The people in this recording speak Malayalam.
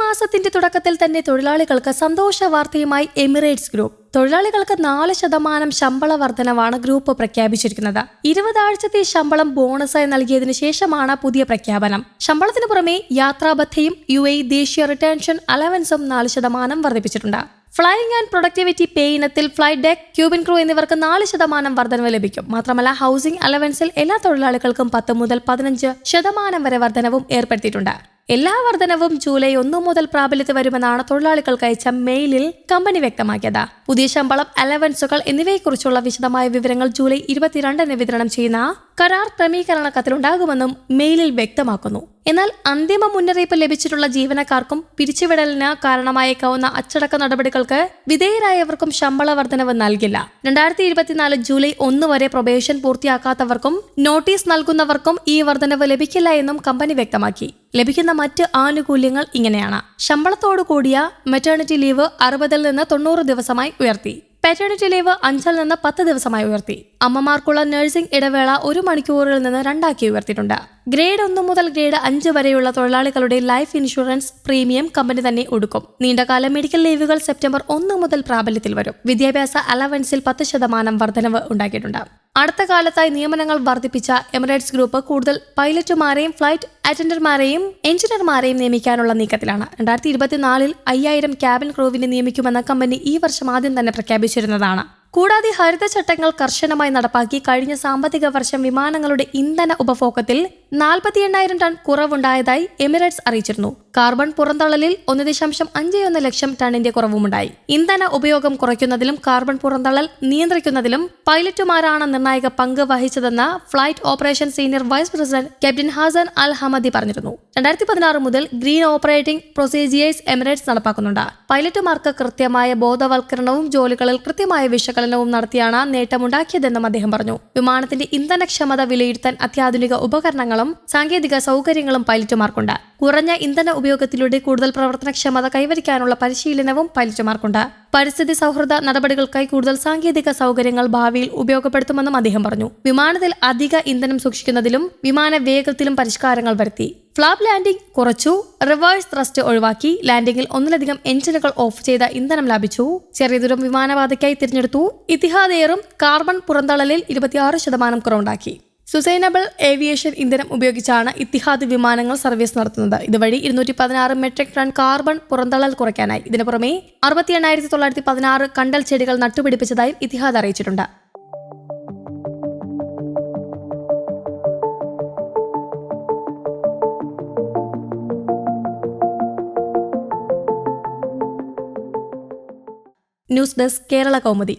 മാസത്തിന്റെ തുടക്കത്തിൽ തന്നെ തൊഴിലാളികൾക്ക് സന്തോഷ വാർത്തയുമായി എമിറേറ്റ്സ് ഗ്രൂപ്പ്. തൊഴിലാളികൾക്ക് നാല് ശതമാനം ശമ്പള വർധനവാണ് ഗ്രൂപ്പ് പ്രഖ്യാപിച്ചിരിക്കുന്നത്. ഇരുപതാഴ്ചത്തെ ശമ്പളം ബോണസായി നൽകിയതിനു ശേഷമാണ് പുതിയ പ്രഖ്യാപനം. ശമ്പളത്തിന് പുറമെ യാത്രാബദ്ധയും യു എ ദേശീയ റിട്ടേൺഷൻ അലവൻസും നാല് ശതമാനം വർദ്ധിപ്പിച്ചിട്ടുണ്ട്. ഫ്ലൈയിങ് ആൻഡ് പ്രൊഡക്ടിവിറ്റി പേ ഇനത്തിൽ ഫ്ലൈറ്റ് ഡെക്ക് ക്യൂബിൻ ക്രൂ എന്നിവർക്ക് നാല് ശതമാനം വർധനവ് ലഭിക്കും. മാത്രമല്ല ഹൗസിംഗ് അലവൻസിൽ എല്ലാ തൊഴിലാളികൾക്കും പത്ത് മുതൽ പതിനഞ്ച് ശതമാനം വരെ വർധനവും ഏർപ്പെടുത്തിയിട്ടുണ്ട്. എല്ലാ വർധനവും ജൂലൈ ഒന്നു മുതൽ പ്രാബല്യത്തിൽ വരുമെന്നാണ് തൊഴിലാളികൾക്ക് അയച്ച മെയിലിൽ കമ്പനി വ്യക്തമാക്കിയത്. പുതിയ ശമ്പളം അലവൻസുകൾ എന്നിവയെക്കുറിച്ചുള്ള വിശദമായ വിവരങ്ങൾ ജൂലൈ ഇരുപത്തിരണ്ടിന് വിതരണം ചെയ്യുന്ന കരാർ ക്രമീകരണ കത്തിലുണ്ടാകുമെന്നും മെയിലിൽ വ്യക്തമാക്കുന്നു. എന്നാൽ അന്തിമ മുന്നറിയിപ്പ് ലഭിച്ചിട്ടുള്ള ജീവനക്കാർക്കും പിരിച്ചുവിടലിന് കാരണമായേക്കാവുന്ന അച്ചടക്ക നടപടികൾക്ക് വിധേയരായവർക്കും ശമ്പള വർധനവ് നൽകില്ല. രണ്ടായിരത്തി ഇരുപത്തിനാല് ജൂലൈ ഒന്ന് വരെ പ്രൊബേഷൻ പൂർത്തിയാക്കാത്തവർക്കും നോട്ടീസ് നൽകുന്നവർക്കും ഈ വർധനവ് ലഭിക്കില്ല എന്നും കമ്പനി വ്യക്തമാക്കി. ലഭിക്കുന്ന മറ്റ് ആനുകൂല്യങ്ങൾ ഇങ്ങനെയാണ്. ശമ്പളത്തോടു കൂടിയ മെറ്റേണിറ്റി ലീവ് അറുപതിൽ നിന്ന് തൊണ്ണൂറ് ദിവസമായി ഉയർത്തി. പാറ്റേണിറ്റി ലീവ് അഞ്ചിൽ നിന്ന് പത്ത് ദിവസമായി ഉയർത്തി. അമ്മമാർക്കുള്ള നഴ്സിംഗ് ഇടവേള ഒരു മണിക്കൂറിൽ നിന്ന് രണ്ടാക്കി ഉയർത്തിയിട്ടുണ്ട്. ഗ്രേഡ് ഒന്ന് മുതൽ ഗ്രേഡ് അഞ്ച് വരെയുള്ള തൊഴിലാളികളുടെ ലൈഫ് ഇൻഷുറൻസ് പ്രീമിയം കമ്പനി തന്നെ ഒടുക്കും. നീണ്ടകാല മെഡിക്കൽ ലീവുകൾ സെപ്റ്റംബർ ഒന്ന് മുതൽ പ്രാബല്യത്തിൽ വരും. വിദ്യാഭ്യാസ അലവൻസിൽ പത്ത് ശതമാനം വർധനവ് ഉണ്ടാക്കിയിട്ടുണ്ട്. അടുത്ത കാലത്തായി നിയമനങ്ങൾ വർദ്ധിപ്പിച്ച എമിറേറ്റ്സ് ഗ്രൂപ്പ് കൂടുതൽ പൈലറ്റുമാരെയും ഫ്ലൈറ്റ് അറ്റൻഡർമാരെയും എഞ്ചിനീയർമാരെയും നിയമിക്കാനുള്ള നീക്കത്തിലാണ്. രണ്ടായിരത്തി ഇരുപത്തിനാലിൽ അയ്യായിരം ക്യാബിൻ ക്രൂവിനെ നിയമിക്കുമെന്ന കമ്പനി ഈ വർഷം ആദ്യം തന്നെ പ്രഖ്യാപിച്ചിരുന്നതാണ്. കൂടാതെ ഹരിത ചട്ടങ്ങൾ കർശനമായി നടപ്പാക്കി കഴിഞ്ഞ സാമ്പത്തിക വർഷം വിമാനങ്ങളുടെ ഇന്ധന ഉപഭോഗത്തിൽ നാൽപ്പത്തി എണ്ണായിരം ടൺ കുറവുണ്ടായതായി എമിറേറ്റ്സ് അറിയിച്ചിരുന്നു. കാർബൺ പുറന്തള്ളലിൽ ഒന്ന് ദശാംശം അഞ്ച് ഒന്ന് ലക്ഷം ടണ്ണിന്റെ കുറവുമുണ്ടായി. ഇന്ധന ഉപയോഗം കുറയ്ക്കുന്നതിലും കാർബൺ പുറന്തള്ളൽ നിയന്ത്രിക്കുന്നതിലും പൈലറ്റുമാരാണ് നിർണായക പങ്ക് വഹിച്ചതെന്ന് flight operation senior vice president captain Hasan Al Hamadi പറഞ്ഞിരുന്നു. രണ്ടായിരത്തി പതിനാറ് മുതൽ ഗ്രീൻ ഓപ്പറേറ്റിംഗ് പ്രൊസീജിയേഴ്സ് എമിറേറ്റ്സ് നടപ്പാക്കുന്നുണ്ട്. പൈലറ്റുമാർക്ക് കൃത്യമായ ബോധവൽക്കരണവും ജോലികളിൽ കൃത്യമായ വിശകലനവും നടത്തിയാണ് നേട്ടമുണ്ടാക്കിയതെന്നും അദ്ദേഹം പറഞ്ഞു. വിമാനത്തിന്റെ ഇന്ധനക്ഷമത വിലയിരുത്താൻ അത്യാധുനിക ഉപകരണങ്ങളും സാങ്കേതിക സൗകര്യങ്ങളും പൈലറ്റുമാർക്കുണ്ട്. കുറഞ്ഞ ഇന്ധന ഉപയോഗത്തിലൂടെ കൂടുതൽ പ്രവർത്തനക്ഷമത കൈവരിക്കാനുള്ള പരിശീലനവും പൈലറ്റുമാർക്കുണ്ട്. പരിസ്ഥിതി സൗഹൃദ നടപടികൾക്കായി കൂടുതൽ സാങ്കേതിക സൗകര്യങ്ങൾ ഭാവിയിൽ ഉപയോഗപ്പെടുത്തുമെന്നും അദ്ദേഹം പറഞ്ഞു. വിമാനത്തിൽ അധിക ഇന്ധനം സൂക്ഷിക്കുന്നതിലും വിമാന വേഗത്തിലും പരിഷ്കാരങ്ങൾ വരുത്തി. ഫ്ലാപ്പ് ലാൻഡിംഗ് കുറച്ചു റിവേഴ്സ് ത്രസ്റ്റ് ഒഴിവാക്കി ലാൻഡിംഗിൽ ഒന്നിലധികം എഞ്ചിനുകൾ ഓഫ് ചെയ്ത ഇന്ധനം ലാഭിച്ചു. ചെറിയ ദൂരം വിമാനപാതയ്ക്കായി തിരഞ്ഞെടുത്തു. ഇത്തിഹാദ് എയറും കാർബൺ പുറന്തള്ളലിൽ ഇരുപത്തിയാറ് ശതമാനം കുറവുണ്ടാക്കി. സുസൈനബിൾ ഏവിയേഷൻ ഇന്ധനം ഉപയോഗിച്ചാണ് ഇത്തിഹാദ് വിമാനങ്ങൾ സർവീസ് നടത്തുന്നത്. ഇതുവഴി ഇരുന്നൂറ്റി പതിനാറ് മെട്രിക് ടൺ കാർബൺ പുറന്തള്ളൽ കുറയ്ക്കാനായി. ഇതിനു പുറമെ അറുപത്തി എണ്ണായിരത്തി തൊള്ളായിരത്തി പതിനാറ് കണ്ടൽ ചെടികൾ നട്ടുപിടിപ്പിച്ചതായും ഇത്തിഹാദ് അറിയിച്ചിട്ടുണ്ട്. News desk Kerala Kaumudi.